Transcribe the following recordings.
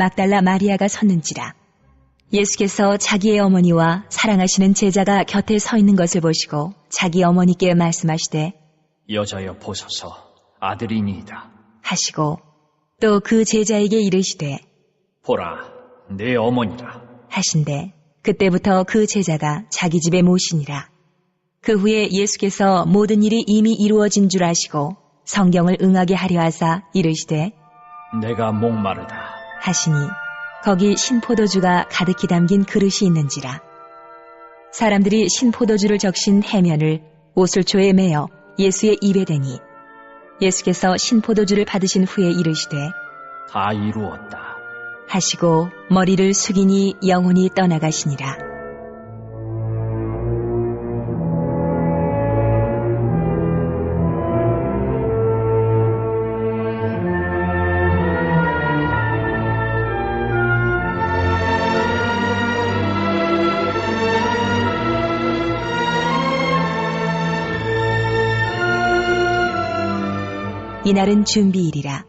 막달라 마리아가 섰는지라. 예수께서 자기의 어머니와 사랑하시는 제자가 곁에 서 있는 것을 보시고 자기 어머니께 말씀하시되 여자여 보소서 아들이니이다. 하시고 또 그 제자에게 이르시되 보라 내 어머니라. 하신대 그때부터 그 제자가 자기 집에 모시니라. 그 후에 예수께서 모든 일이 이미 이루어진 줄 아시고 성경을 응하게 하려 하사 이르시되 내가 목마르다. 하시니 거기 신포도주가 가득히 담긴 그릇이 있는지라. 사람들이 신포도주를 적신 해면을 오슬초에 매어 예수의 입에 대니 예수께서 신포도주를 받으신 후에 이르시되 다 이루었다. 하시고 머리를 숙이니 영혼이 떠나가시니라. 이날은 준비일이라.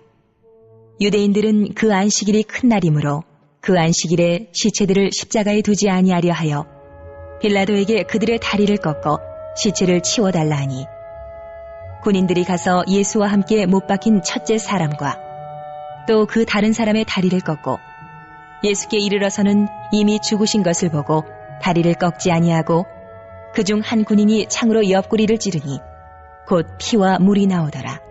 유대인들은 그 안식일이 큰 날이므로 그 안식일에 시체들을 십자가에 두지 아니하려 하여 빌라도에게 그들의 다리를 꺾어 시체를 치워달라 하니 군인들이 가서 예수와 함께 못 박힌 첫째 사람과 또 그 다른 사람의 다리를 꺾고 예수께 이르러서는 이미 죽으신 것을 보고 다리를 꺾지 아니하고 그중 한 군인이 창으로 옆구리를 찌르니 곧 피와 물이 나오더라.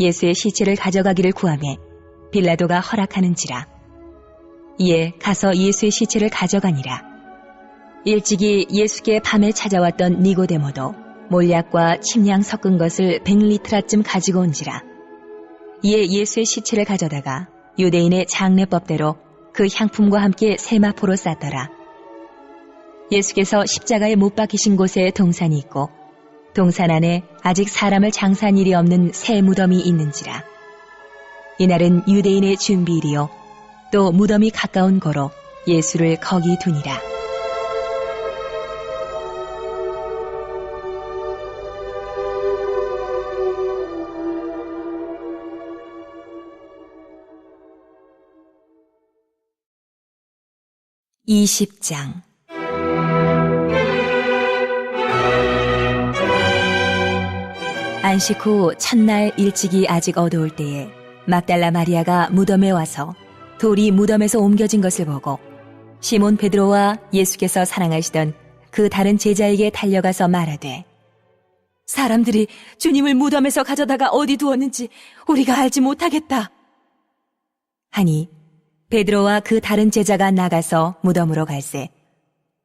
예수의 시체를 가져가기를 구하매 빌라도가 허락하는지라. 이에 가서 예수의 시체를 가져가니라. 일찍이 예수께 밤에 찾아왔던 니고데모도 몰약과 침량 섞은 것을 100리트라쯤 가지고 온지라. 이에 예수의 시체를 가져다가 유대인의 장례법대로 그 향품과 함께 세마포로 쌌더라. 예수께서 십자가에 못 박히신 곳에 동산이 있고 동산 안에 아직 사람을 장사한 일이 없는 새 무덤이 있는지라. 이날은 유대인의 준비일이요. 또 무덤이 가까운 거로 예수를 거기 두니라. 이십장 안식 후 첫날 일찍이 아직 어두울 때에 막달라 마리아가 무덤에 와서 돌이 무덤에서 옮겨진 것을 보고 시몬 베드로와 예수께서 사랑하시던 그 다른 제자에게 달려가서 말하되 사람들이 주님을 무덤에서 가져다가 어디 두었는지 우리가 알지 못하겠다. 하니 베드로와 그 다른 제자가 나가서 무덤으로 갈새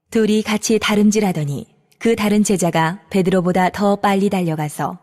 둘이 같이 다름질하더니 그 다른 제자가 베드로보다 더 빨리 달려가서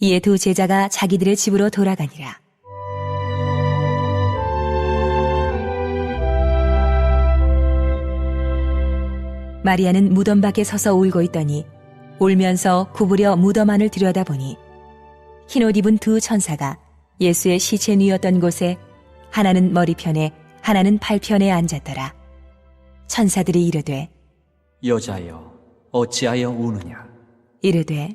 이에 두 제자가 자기들의 집으로 돌아가니라. 마리아는 무덤 밖에 서서 울고 있더니 울면서 구부려 무덤 안을 들여다보니 흰옷 입은 두 천사가 예수의 시체 누였던 곳에 하나는 머리편에 하나는 팔편에 앉았더라. 천사들이 이르되 여자여, 어찌하여 우느냐? 이르되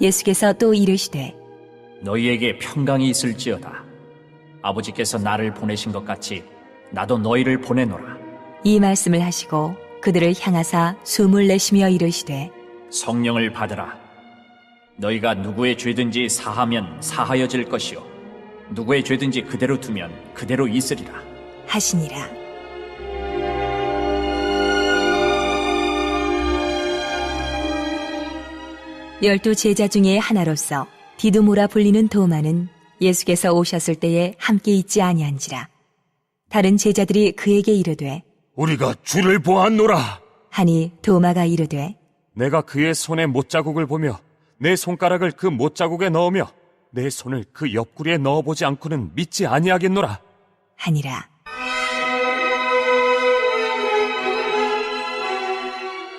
예수께서 또 이르시되 너희에게 평강이 있을지어다. 아버지께서 나를 보내신 것 같이 나도 너희를 보내노라. 이 말씀을 하시고 그들을 향하사 숨을 내쉬며 이르시되 성령을 받으라. 너희가 누구의 죄든지 사하면 사하여질 것이요. 누구의 죄든지 그대로 두면 그대로 있으리라. 하시니라. 열두 제자 중에 하나로서 디두모라 불리는 도마는 예수께서 오셨을 때에 함께 있지 아니한지라. 다른 제자들이 그에게 이르되 우리가 주를 보았노라. 하니 도마가 이르되 내가 그의 손에 못자국을 보며 내 손가락을 그 못자국에 넣으며 내 손을 그 옆구리에 넣어보지 않고는 믿지 아니하겠노라. 하니라.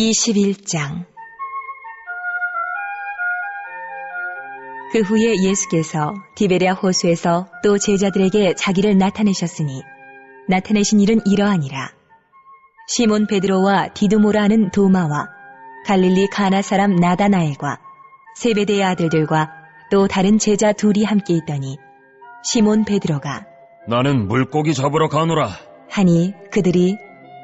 (21장) 그 후에 예수께서 디베랴 호수에서 또 제자들에게 자기를 나타내셨으니 나타내신 일은 이러하니라. 시몬 베드로와 디두모라 하는 도마와 갈릴리 가나 사람 나다나엘과 세베대의 아들들과 또 다른 제자 둘이 함께 있더니 시몬 베드로가 나는 물고기 잡으러 가노라. 하니 그들이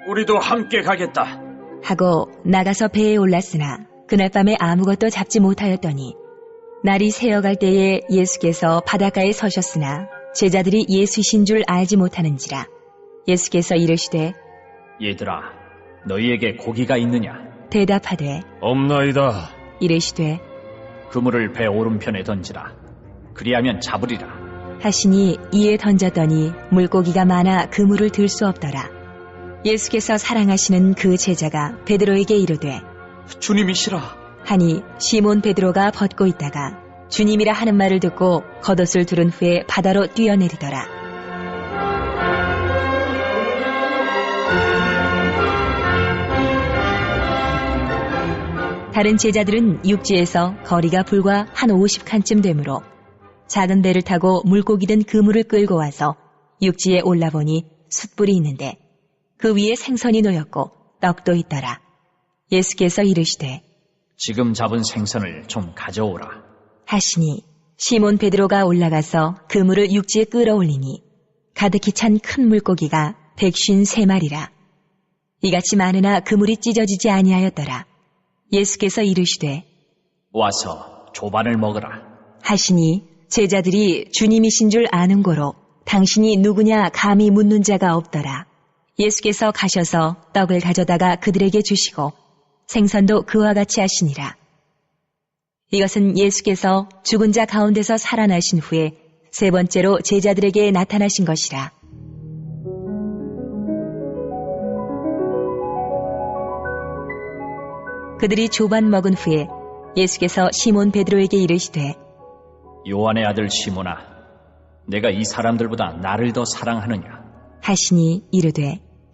우리도 함께 가겠다. 하고 나가서 배에 올랐으나 그날 밤에 아무것도 잡지 못하였더니 날이 새어갈 때에 예수께서 바닷가에 서셨으나 제자들이 예수이신 줄 알지 못하는지라 예수께서 이르시되 얘들아, 너희에게 고기가 있느냐? 대답하되 없나이다. 이르시되 그물을 배 오른편에 던지라. 그리하면 잡으리라. 하시니 이에 던졌더니 물고기가 많아 그물을 들 수 없더라 예수께서 사랑하시는 그 제자가 베드로에게 이르되 주님이시라 하니 시몬 베드로가 벗고 있다가 주님이라 하는 말을 듣고 겉옷을 두른 후에 바다로 뛰어내리더라. 다른 제자들은 육지에서 거리가 불과 한 50칸쯤 되므로 작은 배를 타고 물고기든 그물을 끌고 와서 육지에 올라보니 숯불이 있는데 그 위에 생선이 놓였고 떡도 있더라. 예수께서 이르시되 지금 잡은 생선을 좀 가져오라. 하시니 시몬 베드로가 올라가서 그물을 육지에 끌어올리니 가득히 찬 큰 물고기가 백쉰 세 마리라. 이같이 많으나 그물이 찢어지지 아니하였더라. 예수께서 이르시되 와서 조반을 먹으라. 하시니 제자들이 주님이신 줄 아는 고로 당신이 누구냐 감히 묻는 자가 없더라. 예수께서 가셔서 떡을 가져다가 그들에게 주시고 생선도 그와 같이 하시니라. 이것은 예수께서 죽은 자 가운데서 살아나신 후에 세 번째로 제자들에게 나타나신 것이라. 그들이 조반 먹은 후에 예수께서 시몬 베드로에게 이르시되 요한의 아들 시모나, 내가 이 사람들보다 나를 더 사랑하느냐? 하시니 이르되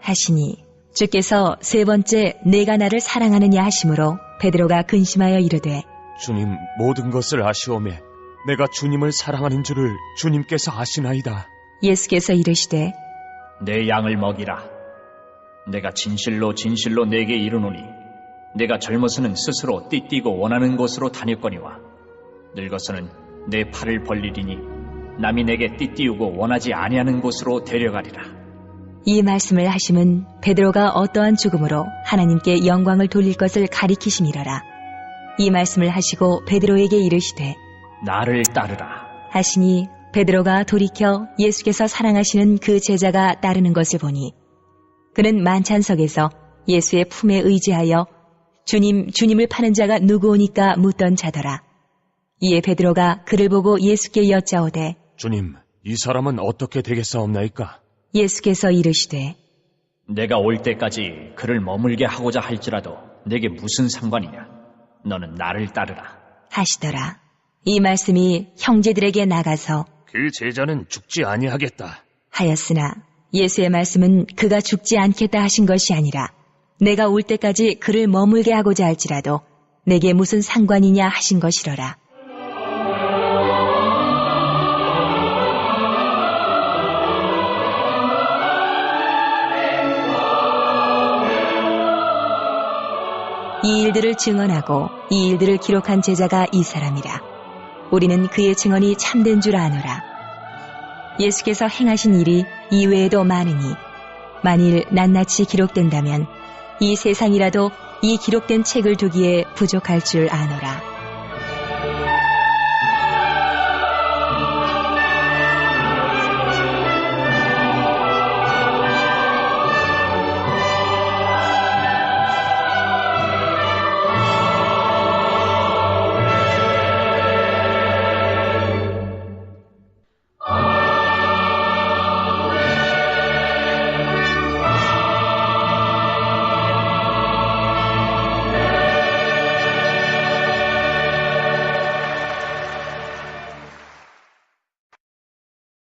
하시니 주께서 세 번째 내가 나를 사랑하느냐 하심으로 베드로가 근심하여 이르되 주님, 모든 것을 아시오매 내가 주님을 사랑하는 줄을 주님께서 아시나이다. 예수께서 이르시되 내 양을 먹이라. 내가 진실로 진실로 내게 이르노니, 내가 젊어서는 스스로 띠띠고 원하는 곳으로 다녔거니와, 늙어서는 내 팔을 벌리리니, 남이 내게 띠띠우고 원하지 아니하는 곳으로 데려가리라. 이 말씀을 하심은 베드로가 어떠한 죽음으로 하나님께 영광을 돌릴 것을 가리키심이러라. 이 말씀을 하시고 베드로에게 이르시되 나를 따르라. 하시니 베드로가 돌이켜 예수께서 사랑하시는 그 제자가 따르는 것을 보니 그는 만찬석에서 예수의 품에 의지하여 주님 주님을 파는 자가 누구오니까 묻던 자더라. 이에 베드로가 그를 보고 예수께 여짜오되 주님, 이 사람은 어떻게 되겠사옵나이까? 예수께서 이르시되 내가 올 때까지 그를 머물게 하고자 할지라도 내게 무슨 상관이냐? 너는 나를 따르라. 하시더라. 이 말씀이 형제들에게 나가서 그 제자는 죽지 아니하겠다. 하였으나 예수의 말씀은 그가 죽지 않겠다 하신 것이 아니라 내가 올 때까지 그를 머물게 하고자 할지라도 내게 무슨 상관이냐 하신 것이러라. 이 일들을 증언하고 이 일들을 기록한 제자가 이 사람이라. 우리는 그의 증언이 참된 줄 아노라. 예수께서 행하신 일이 이외에도 많으니 만일 낱낱이 기록된다면 이 세상이라도 이 기록된 책을 두기에 부족할 줄 아노라.